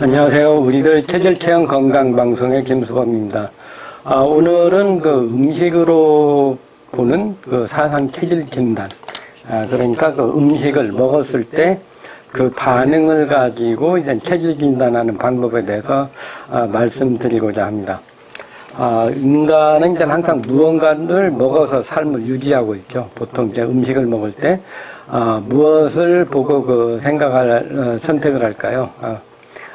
안녕하세요. 우리들 체질 체험 건강 방송의 김수범입니다. 아, 오늘은 그 음식으로 보는 그 사상 체질 진단. 아, 그러니까 그 음식을 먹었을 때 그 반응을 가지고 이제 체질 진단하는 방법에 대해서 아, 말씀드리고자 합니다. 아, 인간은 이제 항상 무언가를 먹어서 삶을 유지하고 있죠. 보통 이제 음식을 먹을 때, 아, 무엇을 보고 그 생각할, 어, 선택을 할까요? 아,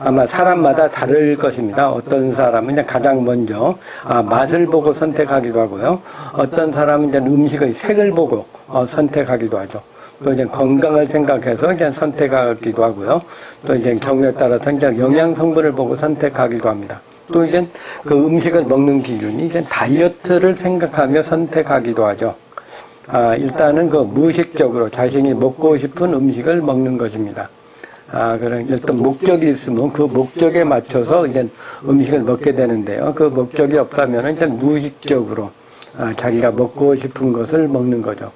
아마 사람마다 다를 것입니다. 어떤 사람은 가장 먼저 아, 맛을 보고 선택하기도 하고요. 어떤 사람은 이제 음식의 색을 보고 어, 선택하기도 하죠. 또 이제 건강을 생각해서 이제 선택하기도 하고요. 또 이제 경우에 따라서 이제 영양 성분을 보고 선택하기도 합니다. 또 이제 그 음식을 먹는 기준이 이제 다이어트를 생각하며 선택하기도 하죠. 아, 일단은 그 무의식적으로 자신이 먹고 싶은 음식을 먹는 것입니다. 아, 그런 어떤 목적이 있으면 그 목적에 맞춰서 이제 음식을 먹게 되는데요. 그 목적이 없다면 이제 무의식적으로 아, 자기가 먹고 싶은 것을 먹는 거죠.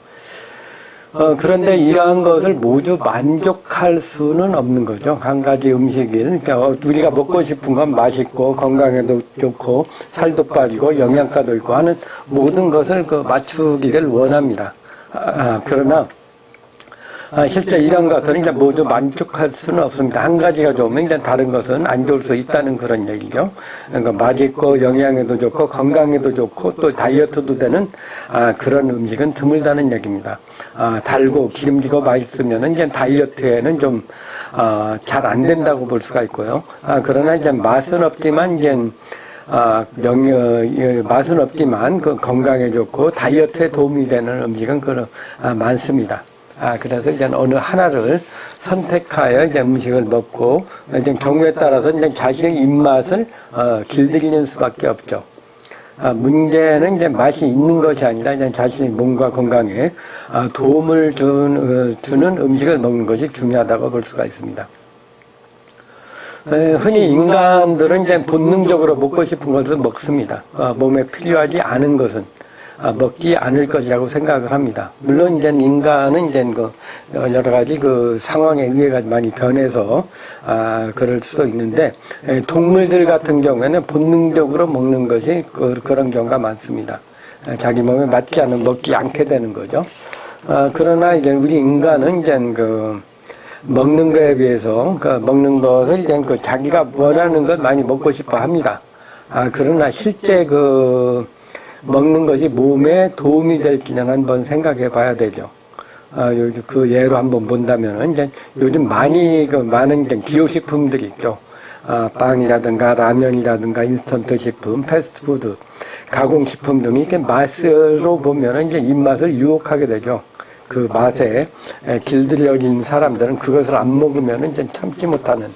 어, 그런데 이러한 것을 모두 만족할 수는 없는 거죠. 한 가지 음식이, 그러니까 어, 우리가 먹고 싶은 건 맛있고 건강에도 좋고 살도 빠지고 영양가도 있고 하는 모든 것을 그 맞추기를 원합니다. 아, 아, 그러나 아, 실제 이런 것들은 이제 모두 만족할 수는 없습니다. 한 가지가 좋으면 이제 다른 것은 안 좋을 수 있다는 그런 얘기죠. 그러니까 맛있고 영양에도 좋고 건강에도 좋고 또 다이어트도 되는 아, 그런 음식은 드물다는 얘기입니다. 아, 달고 기름지고 맛있으면 이제 다이어트에는 좀 아, 잘안 된다고 볼 수가 있고요. 아, 그러나 이제 맛은 없지만 이제 아, 영, 어, 맛은 없지만 그 건강에 좋고 다이어트에 도움이 되는 음식은 그 아, 많습니다. 아, 그래서 이제 어느 하나를 선택하여 이제 음식을 먹고, 이제 경우에 따라서 이제 자신의 입맛을, 어, 길들이는 수밖에 없죠. 아, 문제는 이제 맛이 있는 것이 아니라 이제 자신의 몸과 건강에 아, 도움을 준, 어, 주는 음식을 먹는 것이 중요하다고 볼 수가 있습니다. 에, 흔히 인간들은 이제 본능적으로 먹고 싶은 것을 먹습니다. 어, 몸에 필요하지 않은 것은 아, 먹지 않을 것이라고 생각을 합니다. 물론 이제 인간은 이제 그 여러 가지 그 상황에 의해 많이 변해서 아 그럴 수도 있는데 에, 동물들 같은 경우에는 본능적으로 먹는 것이 그, 그런 경우가 많습니다. 에, 자기 몸에 맞지 않으면 먹지 않게 되는 거죠. 아, 그러나 이제 우리 인간은 이제 그 먹는 거에 비해서 그 먹는 것을 이제 그 자기가 원하는 것 많이 먹고 싶어 합니다. 아 그러나 실제 그 먹는 것이 몸에 도움이 될지는 한번 생각해 봐야 되죠. 아, 요즘 그 예로 한번 본다면, 이제 요즘 많이, 그 많은 기호식품들이 있죠. 아, 빵이라든가 라면이라든가 인스턴트 식품, 패스트푸드, 가공식품 등이 이렇게 맛으로 보면 이제 입맛을 유혹하게 되죠. 그 맛에 에, 길들여진 사람들은 그것을 안 먹으면 이제 참지 못하는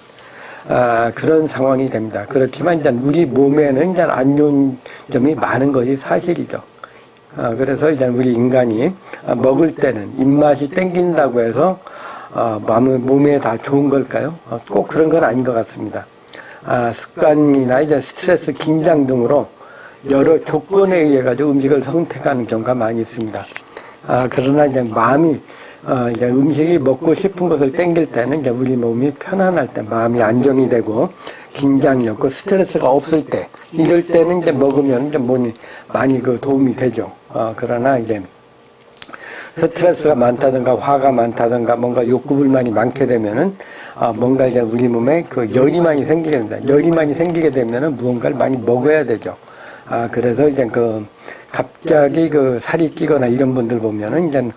아, 그런 상황이 됩니다. 그렇지만 이제 우리 몸에는 이제 안 좋은 점이 많은 것이 사실이죠. 아, 그래서 이제 우리 인간이 아, 먹을 때는 입맛이 땡긴다고 해서 어, 몸에 다 좋은 걸까요? 어, 꼭 그런 건 아닌 것 같습니다. 아, 습관이나 이제 스트레스, 긴장 등으로 여러 조건에 의해 가지고 음식을 선택하는 경우가 많이 있습니다. 아, 그러나 이제 마음이 어, 이제 음식이 먹고 싶은 것을 땡길 때는 이제 우리 몸이 편안할 때, 마음이 안정이 되고, 긴장이 없고, 스트레스가 없을 때, 이럴 때는 이제 먹으면 이제 몸이 많이 그 도움이 되죠. 어, 그러나 이제 스트레스가 많다든가, 화가 많다든가, 뭔가 욕구 불만이 많게 되면은, 어, 뭔가 이제 우리 몸에 그 열이 많이 생기게 됩니다. 열이 많이 생기게 되면은 무언가를 많이 먹어야 되죠. 아, 그래서 이제 그, 갑자기 그 살이 찌거나 이런 분들 보면은 이제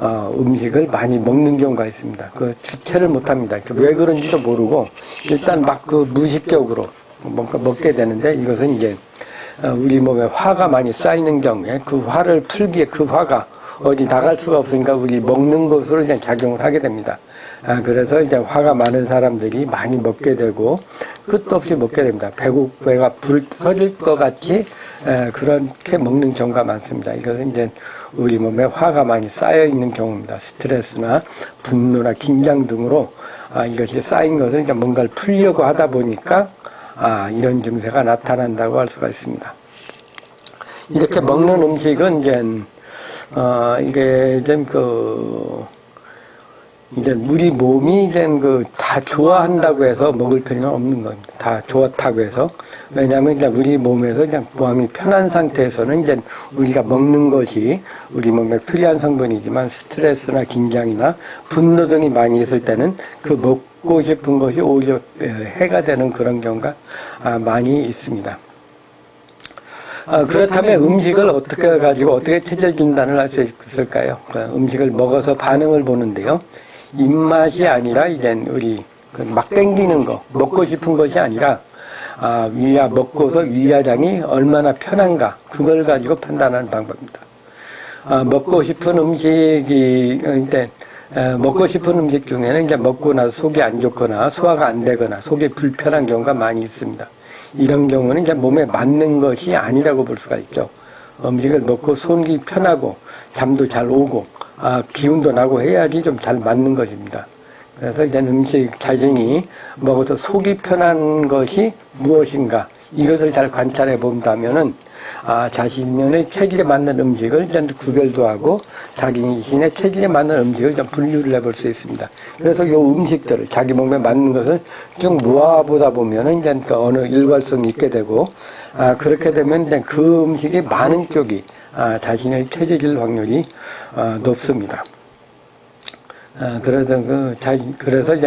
어, 음식을 많이 먹는 경우가 있습니다. 그 주체를 못 합니다. 왜 그런지도 모르고 일단 막 그 무의식적으로 뭔가 먹게 되는데 이것은 이제 어, 우리 몸에 화가 많이 쌓이는 경우에 그 화를 풀기에 그 화가 어디 나갈 수가 없으니까 우리 먹는 것으로 이제 작용을 하게 됩니다. 아, 그래서 이제 화가 많은 사람들이 많이 먹게 되고 끝도 없이 먹게 됩니다. 배고 배가 불 터질 것 같이 에, 그렇게 먹는 경우가 많습니다. 이것은 이제 우리 몸에 화가 많이 쌓여 있는 경우입니다. 스트레스나 분노나 긴장 등으로 아, 이것이 쌓인 것을 이제 뭔가를 풀려고 하다 보니까 아, 이런 증세가 나타난다고 할 수가 있습니다. 이렇게 먹는 음식은 이제 어, 이게 좀그 이제 우리 몸이 이제 그다 좋아한다고 해서 먹을 필요는 없는 겁니다. 다 좋다고 해서 왜냐하면 이제 우리 몸에서 그냥 마음이 편한 상태에서는 이제 우리가 먹는 것이 우리 몸에 필요한 성분이지만 스트레스나 긴장이나 분노 등이 많이 있을 때는 그 먹고 싶은 것이 오히려 에, 해가 되는 그런 경우가 아, 많이 있습니다. 아, 그렇다면 음식을 어떻게 가지고 어떻게 체질 진단을 할 수 있을까요? 그 음식을 먹어서 반응을 보는데요. 입맛이 아니라 이제 우리 그막 땡기는 거, 먹고 싶은 것이 아니라 아, 위야 먹고서 위야장이 얼마나 편한가 그걸 가지고 판단하는 방법입니다. 아, 먹고 싶은 음식이 이제 에, 먹고 싶은 음식 중에는 이제 먹고 나서 속이 안 좋거나 소화가 안 되거나 속이 불편한 경우가 많이 있습니다. 이런 경우는 이제 몸에 맞는 것이 아니라고 볼 수가 있죠. 음식을 먹고 속이 편하고 잠도 잘 오고 아, 기운도 나고 해야지 좀 잘 맞는 것입니다. 그래서 이제 음식 자신이 먹어도 속이 편한 것이 무엇인가 이것을 잘 관찰해 본다면은 아, 자신의 체질에 맞는 음식을 이제 구별도 하고 자기 자신의 체질에 맞는 음식을 좀 분류를 해볼 수 있습니다. 그래서 이 음식들을 자기 몸에 맞는 것을 쭉 모아보다 보면은 이제 그 어느 일관성이 있게 되고 아, 그렇게 되면 이제 그 음식이 많은 쪽이 아, 자신의 체질일 확률이 아, 높습니다. 아, 그래서 그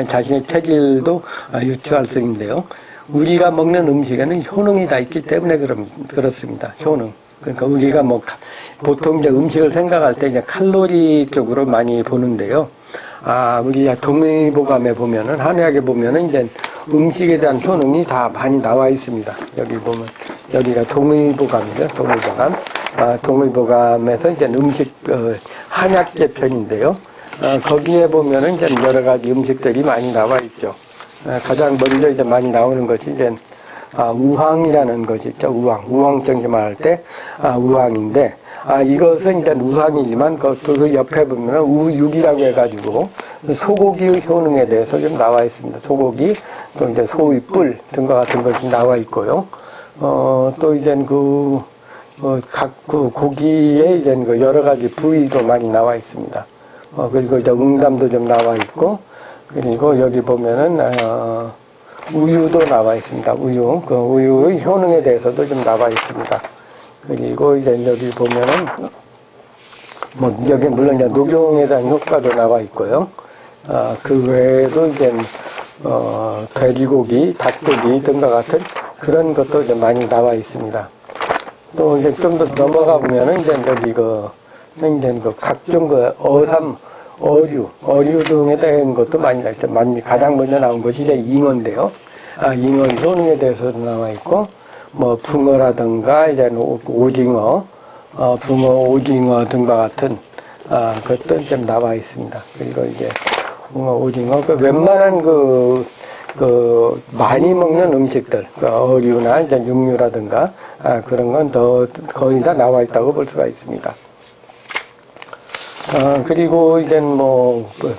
자신의 체질도 아, 유추할 수 있는데요. 우리가 먹는 음식에는 효능이 다 있기 때문에 그럼 그렇습니다. 효능. 그러니까 우리가 뭐 카- 보통 이제 음식을 생각할 때 이제 칼로리 쪽으로 많이 보는데요. 아, 우리 동의보감에 보면은 한의학에 보면은 이제 음식에 대한 효능이 다 많이 나와 있습니다. 여기 보면 여기가 동의보감이죠. 동의보감. 아, 동의보감에서 이제 음식 어, 한약재 편인데요. 어, 거기에 보면은 이제 여러 가지 음식들이 많이 나와 있죠. 어, 가장 먼저 이제 많이 나오는 것이 이제 아, 우황이라는 것이 있죠. 우황. 우황정심을 할 때, 아, 우황인데, 아, 이것은 일단 우황이지만, 그, 또그 옆에 보면 우육이라고 해가지고, 소고기의 효능에 대해서 좀 나와 있습니다. 소고기, 또 이제 소의 뿔 등과 같은 것이 나와 있고요. 어, 또 이제 그, 어, 각, 그 고기에 이제 그 여러 가지 부위도 많이 나와 있습니다. 어, 그리고 이제 응담도 좀 나와 있고, 그리고 여기 보면은, 어, 우유도 나와 있습니다. 우유. 그 우유의 효능에 대해서도 좀 나와 있습니다. 그리고 이제 여기 보면은, 뭐, 여기 물론 이제 녹용에 대한 효과도 나와 있고요. 아, 그 외에도 이제, 어, 돼지고기, 닭고기 등과 같은 그런 것도 이제 많이 나와 있습니다. 또 이제 좀 더 넘어가 보면은 이제 여기 그, 이제 그 각종 그 어삼, 어류, 어류 등에 대한 것도 많이 나 있죠. 많이 가장 먼저 나온 것이 이제 잉어인데요. 아, 잉어의 효능에 대해서도 나와 있고, 뭐 붕어라든가 이제 오- 오징어, 어, 붕어, 오징어 등과 같은 아, 것도 좀 나와 있습니다. 그리고 이제 붕어, 오징어, 그 웬만한 그, 그 많이 먹는 음식들, 그 어류나 이제 육류라든가 아, 그런 건 더 거의 다 나와 있다고 볼 수가 있습니다. 어, 그리고 이제 뭐, 그,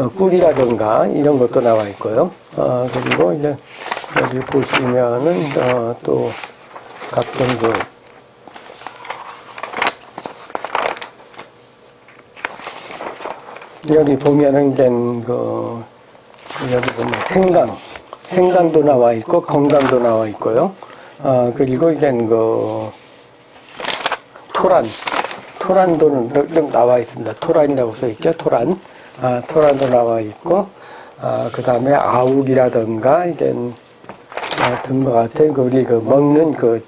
어, 꿀이라든가 이런 것도 나와 있고요. 어, 그리고 이제 여기 보시면은, 어, 또 각종 그, 여기 보면은 이제 그, 여기 보면 생강, 생강도 나와 있고 건강도 나와 있고요. 어, 그리고 이제 그, 토란, 토란도 좀 나와 있습니다. 토란이라고 써 있죠. 토란. 아, 토란도 나와 있고, 아, 그 다음에 아욱이라든가, 이제, 아, 등과 같은, 그, 우리 그 먹는 그,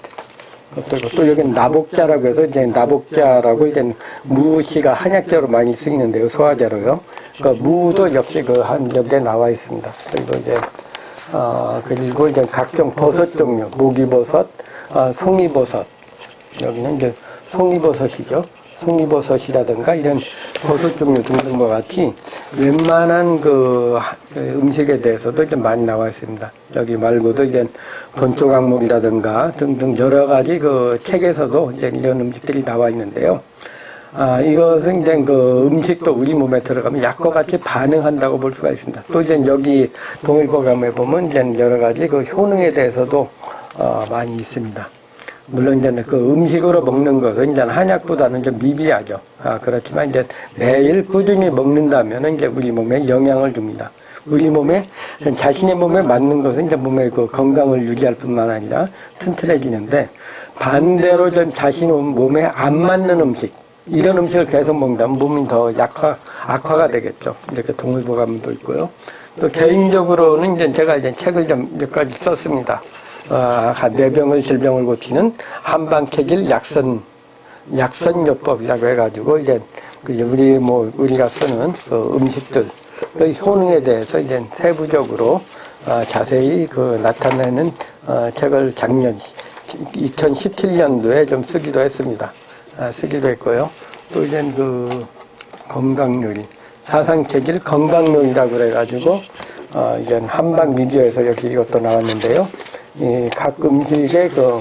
또, 또 여기 나복자라고 해서 이제 나복자라고 이제 무씨가 한약재로 많이 쓰이는데요. 소화제로요. 그 무도 역시 그한 여기에 나와 있습니다. 그리고 이제, 어, 그리고 이제 각종 버섯 종류, 목이버섯, 어, 송이버섯, 여기는 이제 송이버섯이죠. 송이버섯이라든가 이런 버섯 종류 등등과 같이 웬만한 그 하- 그 음식에 대해서도 좀 많이 나와 있습니다. 여기 말고도 이제 건조 강목이라든가 등등 여러 가지 그 책에서도 이제 이런 음식들이 나와 있는데요. 아, 이것은 이제 그 음식도 우리 몸에 들어가면 약과 같이 반응한다고 볼 수가 있습니다. 또 이제 여기 동일보감에 보면 이제 여러 가지 그 효능에 대해서도 어, 많이 있습니다. 물론 이제 그 음식으로 먹는 것은 이제 한약보다는 좀 미비하죠. 아, 그렇지만 이제 매일 꾸준히 먹는다면 이제 우리 몸에 영향을 줍니다. 우리 몸에 자신의 몸에 맞는 것은 이제 몸의 그 건강을 유지할 뿐만 아니라 튼튼해지는데 반대로 좀 자신 몸에 안 맞는 음식 이런 음식을 계속 먹는다면 몸이 더 약화 악화가 되겠죠. 이렇게 동의보감도 있고요. 또 개인적으로는 이제 제가 이제 책을 좀 몇 가지 썼습니다. 어, 뇌병을 질병을 고치는 한방책일 약선 약선요법이라고 해가지고 이제 그 우리 뭐 우리가 쓰는 그 음식들 그 효능에 대해서 이제 세부적으로 어, 자세히 그 나타내는 어, 책을 작년 2017년도에 좀 쓰기도 했습니다. 아, 쓰기도 했고요. 또 이제 그 건강요리 사상체질 건강요리라고 그래가지고 어, 이제 한방 미디어에서 여기 이것도 나왔는데요. 이각 음식의 그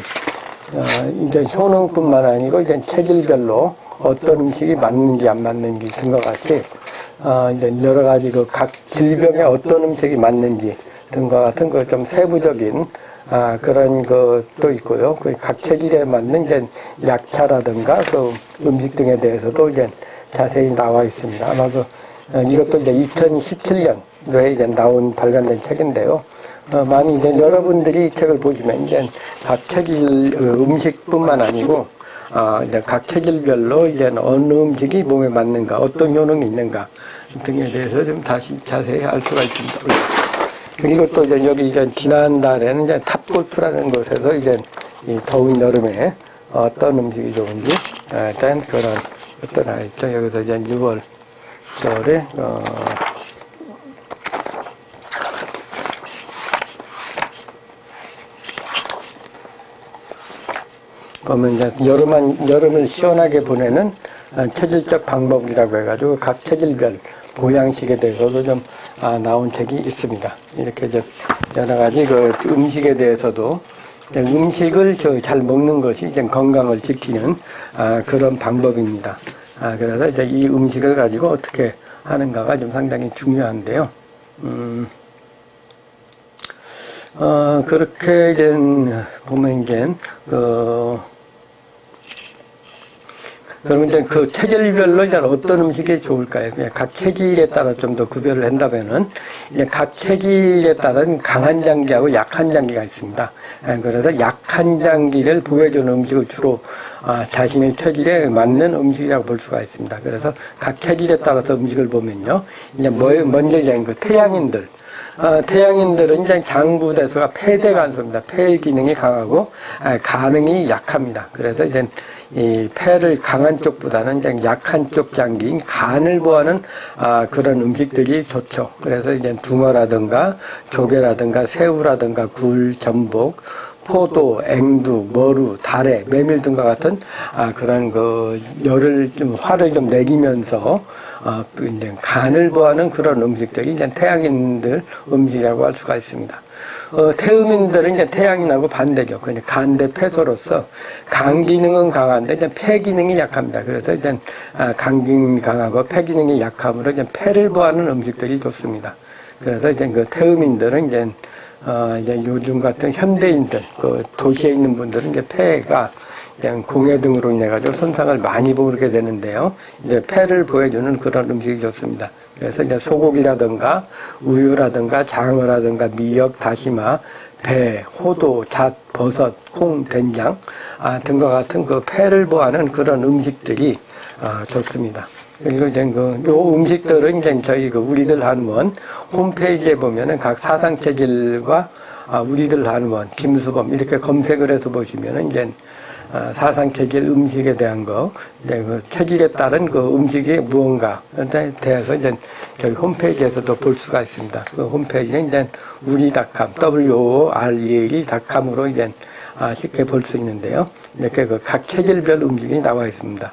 어, 이제 효능뿐만 아니고 이제 체질별로 어떤 음식이 맞는지 안 맞는지 등과 같이 어, 이제 여러 가지 그 각 질병에 어떤 음식이 맞는지 등과 같은 그 좀 세부적인 아, 그런 것도 있고요. 그 각 체질에 맞는 이제 약차라든가 그 음식 등에 대해서도 이제 자세히 나와 있습니다. 아마 그 어, 이것도 이제 2017년 도에 이제 나온 발간된 책인데요. 어, 많이 이제 여러분들이 이 책을 보시면 이제 각 체질 어, 음식뿐만 아니고 아, 이제 각 체질별로 이제 어느 음식이 몸에 맞는가, 어떤 효능이 있는가 등에 대해서 좀 다시 자세히 알 수가 있습니다. 그리고 또 이제 여기 이제 지난달에는 이제 탑골프라는 곳에서 이제 이 더운 여름에 어떤 음식이 좋은지 일단 그런 어떤 있죠. 여기서 이제 6월달에 어, 그러면 이제 여름만, 여름을 시원하게 보내는 어, 체질적 방법이라고 해가지고 각 체질별 보양식에 대해서도 좀 아, 나온 책이 있습니다. 이렇게 저 여러 가지 그 음식에 대해서도 음식을 저 잘 먹는 것이 이제 건강을 지키는 아, 그런 방법입니다. 아, 그래서 이제 이 음식을 가지고 어떻게 하는가가 좀 상당히 중요한데요. 음, 어, 그렇게 된, 보면 이제, 그, 그러면 이제 그 체질별로 이제 어떤 음식이 좋을까요? 그냥 각 체질에 따라 좀 더 구별을 한다면은 이제 각 체질에 따른 강한 장기하고 약한 장기가 있습니다. 예, 그래서 약한 장기를 보여주는 음식을 주로 아, 자신의 체질에 맞는 음식이라고 볼 수가 있습니다. 그래서 각 체질에 따라서 음식을 보면요, 이제 뭐, 먼저 이제 그 태양인들. 어, 태양인들은 이제 장부대수가 폐대 간소입니다. 폐 기능이 강하고 아, 가능이 약합니다. 그래서 이제 이 폐를 강한 쪽보다는 이제 약한 쪽 장기인 간을 보하는 아, 그런 음식들이 좋죠. 그래서 이제 붕어라든가 조개라든가 새우라든가 굴, 전복, 포도, 앵두, 머루, 다래, 메밀 등과 같은 아, 그런 그 열을 좀 화를 좀 내기면서 어, 그 이제 간을 보하는 그런 음식들이 이제 태양인들 음식이라고 할 수가 있습니다. 어, 태음인들은 이제 태양인하고 반대죠. 그냥 간대 폐소로서 간 기능은 강한데 이제 폐 기능이 약합니다. 그래서 이제 아, 간 기능이 강하고 폐 기능이 약함으로 이제 폐를 보하는 음식들이 좋습니다. 그래서 이제 그 태음인들은 이제 어, 이제 요즘 같은 현대인들, 그 도시에 있는 분들은 이제 폐가 그냥 공해 등으로 인해 가지고 손상을 많이 보게 되는데요. 이제 폐를 보여주는 그런 음식이 좋습니다. 그래서 이제 소고기라든가 우유라든가 장어라든가 미역, 다시마, 배, 호도, 잣, 버섯, 콩, 된장 아, 등과 같은 그 폐를 보하는 그런 음식들이 아, 좋습니다. 그리고 이제 그, 요 음식들은 이제 저희 그 우리들 한원 홈페이지에 보면은 각 사상 체질과 아, 우리들 한원, 김수범 이렇게 검색을 해서 보시면은 이제 아, 사상 체질 음식에 대한 거, 이제 그 체질에 따른 그 음식이 무언가에 대해서 이제 저희 홈페이지에서도 볼 수가 있습니다. 그 홈페이지는 이제 우리닷컴, w-o-r-e-닷컴으로 이제 아, 쉽게 볼 수 있는데요. 이렇게 그 각 체질별 음식이 나와 있습니다.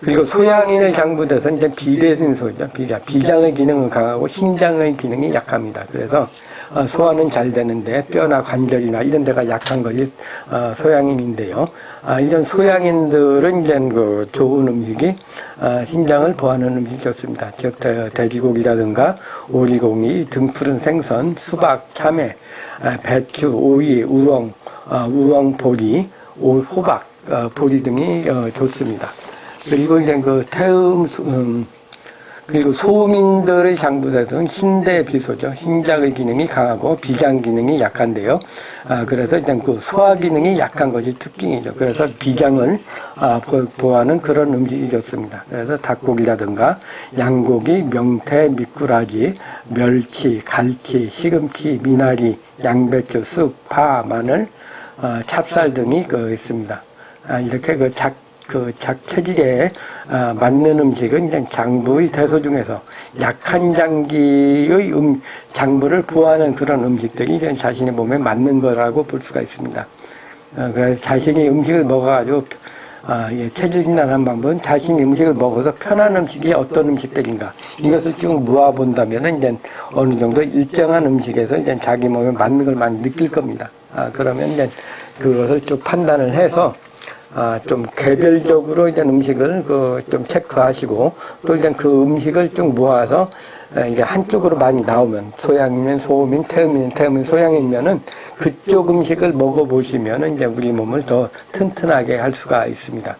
그리고 소양인의 장부대선 이제 비대신소죠. 비장. 비장의 기능은 강하고 신장의 기능이 약합니다. 그래서 어, 소화는 잘 되는데 뼈나 관절이나 이런 데가 약한 것이 어, 소양인인데요. 아, 이런 소양인들은 이제 그 좋은 음식이 아, 신장을 보하는 음식이 좋습니다. 즉 돼- 돼지고기라든가 오리고기, 등푸른 생선, 수박, 참외, 아, 배추, 오이, 우엉, 아, 우엉 보리, 오- 호박, 어, 보리 등이 어, 좋습니다. 그리고 이제 그 태음, 수- 음, 그리고 소민들의 장부에서는 흰대 비소죠. 흰작의 기능이 강하고 비장 기능이 약한데요. 아, 그래서 일단 그 소화 기능이 약한 것이 특징이죠. 그래서 비장을 아, 보- 보호하는 그런 음식이 좋습니다. 그래서 닭고기라든가 양고기, 명태, 미꾸라지, 멸치, 갈치, 시금치, 미나리, 양배추, 쑥, 파, 마늘, 어, 찹쌀 등이 그 있습니다. 아, 이렇게 그 작, 그 작체질에 아, 맞는 음식은 이제 장부의 대소 중에서 약한 장기의 음, 장부를 보호하는 그런 음식들이 이제 자신의 몸에 맞는 거라고 볼 수가 있습니다. 어, 그래서 자신이 음식을 먹어가지고 아, 예, 체질 진단한 방법은 자신이 음식을 먹어서 편한 음식이 어떤 음식들인가 이것을 쭉 모아본다면 이제 어느 정도 일정한 음식에서 이제 자기 몸에 맞는 걸 많이 느낄 겁니다. 아, 그러면 이제 그것을 쭉 판단을 해서 아, 좀 개별적으로 이제 음식을 그 좀 체크하시고 또 이제 그 음식을 쭉 모아서 에, 이제 한쪽으로 많이 나오면 소양이면 소음인 태음이면 태음인 소양이면은 그쪽 음식을 먹어보시면은 이제 우리 몸을 더 튼튼하게 할 수가 있습니다.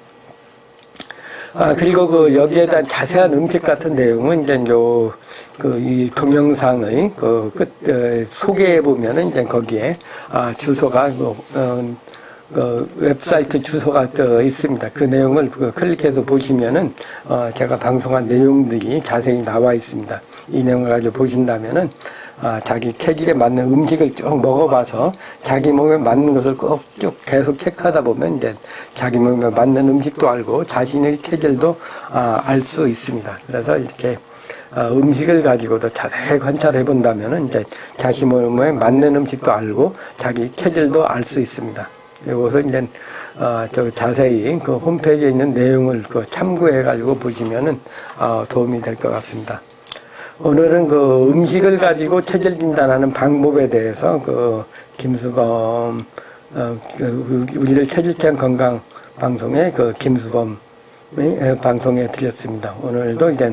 아, 그리고 그 여기에 대한 자세한 음식 같은 내용은 이제 요, 그, 이 동영상의 그 끝, 에, 소개해 보면은 이제 거기에, 아, 주소가, 그, 어, 그 웹사이트 주소가 떠 있습니다. 그 내용을 그 클릭해서 보시면은, 어, 제가 방송한 내용들이 자세히 나와 있습니다. 이 내용을 가지고 보신다면은, 아, 자기 체질에 맞는 음식을 쭉 먹어봐서 자기 몸에 맞는 것을 꼭 쭉 계속 체크하다 보면 이제 자기 몸에 맞는 음식도 알고 자신의 체질도 아, 알 수 있습니다. 그래서 이렇게 아, 음식을 가지고도 자세히 관찰해 본다면 이제 자기 몸에 맞는 음식도 알고 자기 체질도 알 수 있습니다. 이것을 이제 어, 저 자세히 그 홈페이지에 있는 내용을 그 참고해 가지고 보시면은 어, 도움이 될 것 같습니다. 오늘은 그 음식을 가지고 체질 진단하는 방법에 대해서 그 김수범 어, 그 우리를 체질체험 건강 방송의 그 김수범의 방송에 드렸습니다. 오늘도 이제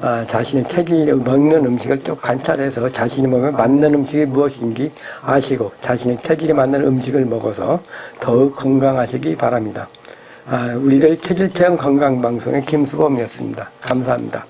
아, 자신의 체질 먹는 음식을 쭉 관찰해서 자신의 몸에 맞는 음식이 무엇인지 아시고 자신의 체질에 맞는 음식을 먹어서 더욱 건강하시기 바랍니다. 아, 우리들 체질체험 건강 방송의 김수범이었습니다. 감사합니다.